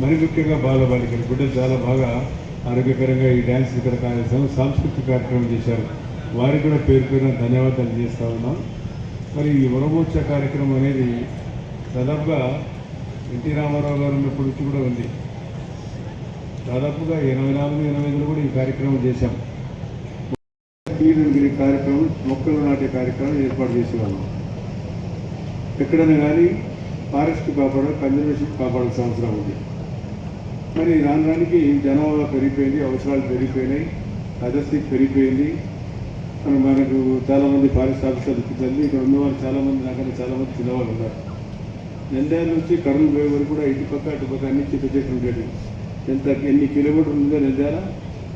మరి ముఖ్యంగా బాలబాలికలు బిడ్డలు చాలా బాగా ఆరోగ్యకరంగా ఈ డ్యాన్స్ ఇక్కడ కార్యక్రమం సాంస్కృతిక కార్యక్రమం చేశారు. వారికి కూడా పేరు పేరున ధన్యవాదాలు చేస్తా ఉన్నాం. మరి ఈ వరమోత్సవ కార్యక్రమం అనేది దాదాపుగా ఎన్టీ రామారావు గారు ఉన్నప్పటి నుంచి కూడా ఉంది. దాదాపుగా ఎనభై నాలుగు ఎనభై ఐదులో కూడా ఈ కార్యక్రమం చేశాం. గిరి కార్యక్రమం మొక్కలు నాటే కార్యక్రమం ఏర్పాటు చేసేవాళ్ళం. ఎక్కడైనా కానీ ఫారెస్ట్ కాపాడ కన్జర్వేషన్ కాపాడాల్సిన అవసరం ఉంది. మరి రాను రానికి జనాభా పెరిగిపోయింది అవసరాలు పెరిగిపోయినాయి అదస్థితి పెరిగిపోయింది. మనకు చాలామంది పారిశ్రామికలు తల్లి ఇక్కడ ఉన్నవాళ్ళు చాలామంది నాకన్నా చాలామంది చిన్నవాళ్ళు ఉన్నారు. నంద్యాల నుంచి కర్నూలు పోయే వరకు కూడా ఇటు పక్క అటు పక్క అన్ని చెట్టు చెట్లు ఉండేవి ఎంత ఎన్ని కిలోమీటర్లు ఉందో నంద్యాల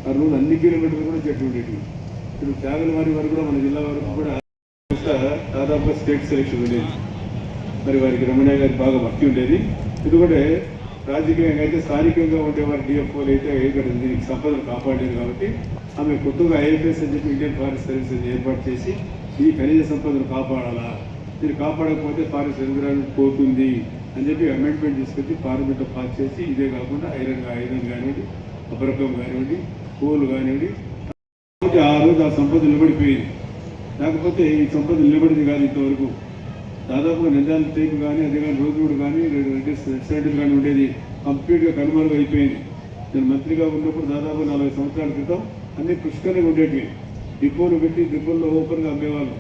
కర్నూలు అన్ని కిలోమీటర్లు కూడా చెట్లు ఉండేవి ఇప్పుడు చాగలవారి వరకు కూడా మన జిల్లా వరకు కూడా దాదాపుగా స్టేట్ సెలెక్షన్ ఉండేది. మరి వారికి రమణయ్య గారికి బాగా భక్తి ఉండేది. ఎందుకంటే రాజకీయంగా అయితే స్థానికంగా ఉండేవారు డిఎఫ్ఓలు అయితే ఇక్కడ దీనికి సంపదను కాపాడేది కాబట్టి ఆమె కొత్తగా ఐఎఫ్ఎస్ అని చెప్పి ఇండియన్ ఫారెస్ట్ సర్వీస్ అని ఏర్పాటు చేసి ఈ ఖనిజ సంపదను కాపాడాలా? మీరు కాపాడకపోతే ఫారెస్ట్ ఎన్విరాన్మెంట్ పోతుంది అని చెప్పి అమెండ్మెంట్ తీసుకొచ్చి పార్లమెంట్లో పాస్ చేసి ఇదే కాకుండా ఐరన్ ఐరన్ కానివ్వండి అబ్రకం కానివ్వండి కోలు కానివ్వండి కాబట్టి ఆ రోజు ఆ సంపద నిలబడిపోయింది. లేకపోతే ఈ సంపద నిలబడింది కాదు ఇంతవరకు. దాదాపు నిజాలు టేక్ కానీ అదే కానీ రోజుడు కానీ రెస్టారెంట్లు కానీ ఉండేది. కంప్లీట్గా కనుమరుగు అయిపోయింది. నేను మంత్రిగా ఉన్నప్పుడు దాదాపు నలభై సంవత్సరాల క్రితం అన్ని పుష్కరంగా ఉండేటివి. డిపోలు పెట్టి డిపోల్లో ఓపెన్గా అమ్మేవాళ్ళు.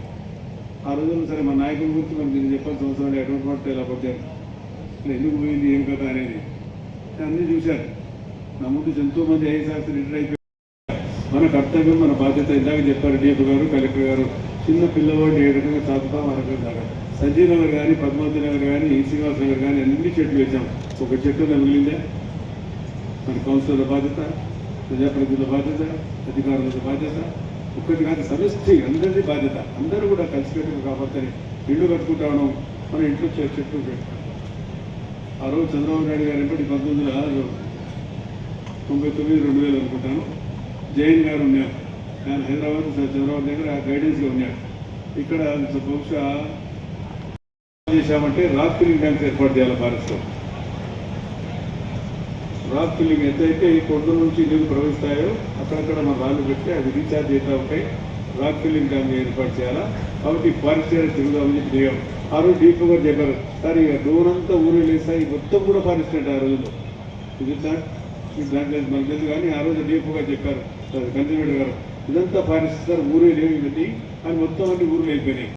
ఆ రోజుల్లో సరే మా నాయకుల గురించి మనం దీన్ని చెప్పాల్సిన అవసరం లేదు. ఎటువంటి పడితే ఇలా పడ్డారు ఎందుకు పోయింది? ఏం కదా అనేది. అన్నీ చూశారు. నా ముందు ఎంతో మంది ఐఏఎస్ రిటైర్ అయిపోయారు. మన కర్తవ్యం మన బాధ్యత ఇందాక చెప్పారు డిఎఫ్ గారు కలెక్టర్ గారు. చిన్న పిల్లవాడిని ఏ రకంగా చదువుతాం ఆ రకంగా సంజయ్ నగర్ కానీ పద్మావతి నగర్ కానీ శ్రీనివాస్ నగర్ కానీ అన్ని చెట్లు వేసాం ఒక చెట్టు మిగిలిందే. మన కౌన్సిలర్ల బాధ్యత ప్రజాప్రతినిధుల బాధ్యత అధికారుల బాధ్యత. ఒక్కటి కాదు సమష్టి అందరిది బాధ్యత. అందరూ కూడా కలిసికట్టుగా కాబట్టి ఇల్లు కట్టుకుంటా ఉన్నాం. మన ఇంట్లో చెట్లు పెట్టుకుంటాం ఆ రోజు చంద్రబాబు నాయుడు గారు ఎప్పటి పంతొమ్మిది వందల తొంభై తొమ్మిది రెండు వేలు అనుకుంటాను. జైన్ గారు ఉన్నారు. ఆయన హైదరాబాద్ చంద్రబాబు దగ్గర గైడెన్స్గా ఉన్నారు. ఇక్కడ బహుశా చేశామంటే రాక్ ఫిల్లింగ్ ట్యాంక్స్ ఏర్పాటు చేయాలి ఫారెస్ట్లో రాక్ ఫిల్లింగ్ ఎంతైతే ఈ కొండ నుంచి నీళ్ళు ప్రవహిస్తాయో అక్కడక్కడ మన రాళ్ళు పెట్టి అది రీఛార్జ్ అవుతా ఉంటాయి. రాక్ ఫిల్లింగ్ ట్యాంక్ ఏర్పాటు చేయాలా? కాబట్టి ఫారెస్ట్ ఏరియా తిరుగుదామని చెప్పి దిగాం ఆ రోజు డీప్ గారు చెప్పారు. సార్ ఇక డోరంతా ఊరే లేస్తాయి మొత్తం కూడా ఫారెస్ట్ అంటే ఆ రోజులో ఇది సార్ దాంట్లో మనకు తెలుసు కానీ ఆ రోజు డీప్ చెప్పారు. కన్సల్టెంట్ గారు ఇదంతా ఫారెస్ట్ సార్ ఊరే లేవు ఇవన్నీ. అని మొత్తం అన్ని ఊర్లు అయిపోయినాయి